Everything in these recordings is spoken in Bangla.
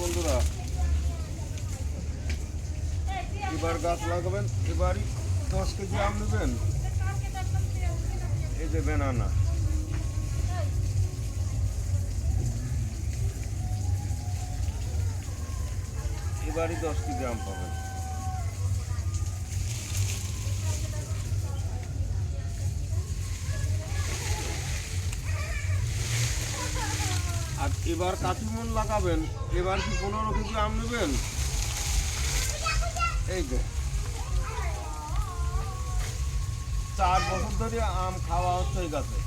বন্ধুরা। এবার গাছ লাগাবেন, এবারই দশ কেজি আম নেবেন। এই যে বেনানা। এবারই দশ কেজি আম পাবেন। এবার কাটিমন লাগাবেন, এবার কি পনেরো কেজি আম নেবেন? এই যে। চার বছর ধরে আম খাওয়া হচ্ছে গাছে।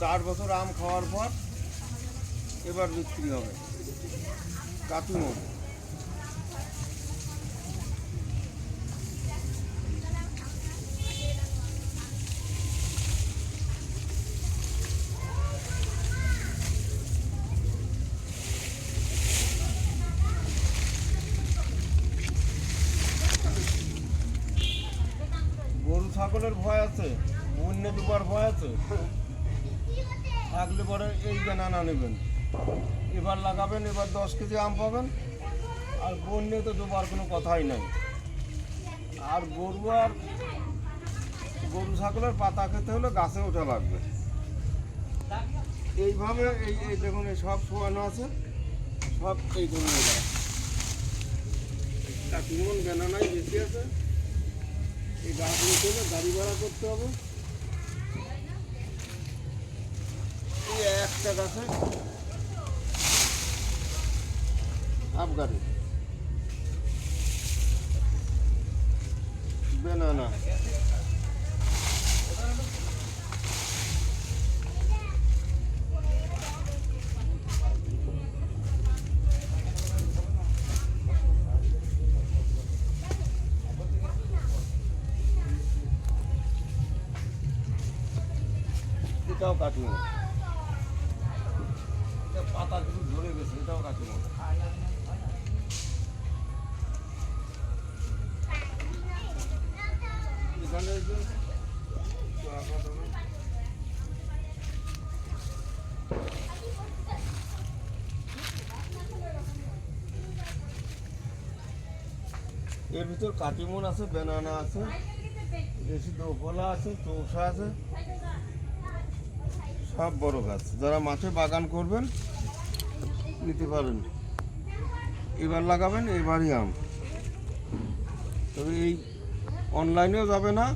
চার বছর আম খাওয়ার পর এবার বিক্রি হবে। কাটিমন ছাগলের ভয় আছে বন্য দুবার ভয় আছে, থাকলে পরে এই বেনানা নেবেন। এবার লাগাবেন, এবার দশ কেজি আম পাবেন, আর বন্যে তো দুবার কোনো কথাই নাই। আর গরু আর গরু ছাগলের পাতা খেতে হলে গাছে ওঠা লাগবে। এইভাবে এই এই দেখুন, এই সব শোয়ানো আছে, সব এই ধরুন কাটিমন বেনানাই বেশি আছে? এই গাছ নিতে হবে গাড়ি ভাড়া করতে হবে এই একটা গাছে হাফ গাড়ি বেনানা এটাও কাটিমো পাতা কিছু ধরে গেছে, এটাও কাটিমো এখানে। এর ভিতর কাটিমন আছে, বেনানা আছে, দেশি দোফলা আছে চৌষা আছে সব বড় গাছ। যারা মাঠে বাগান করবেন, নিতে পারেন এবার লাগাবেন, এবারই আম। তবে এই অনলাইনেও যাবে না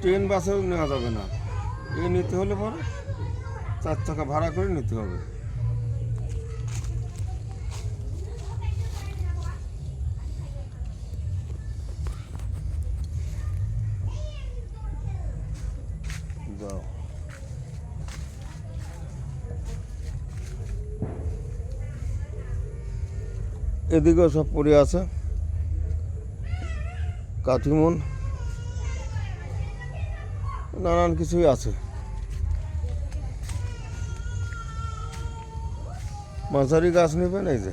ট্রেন বাসেও নেওয়া যাবে না। এ নিতে হলে পরে চার চাকা ভাড়া করে নিতে হবে। এদিকেও সব পড়ে আছে। কাঠিমন। নানান কিছুই আছে। মাঝারি গাছ নেবেন এই যে।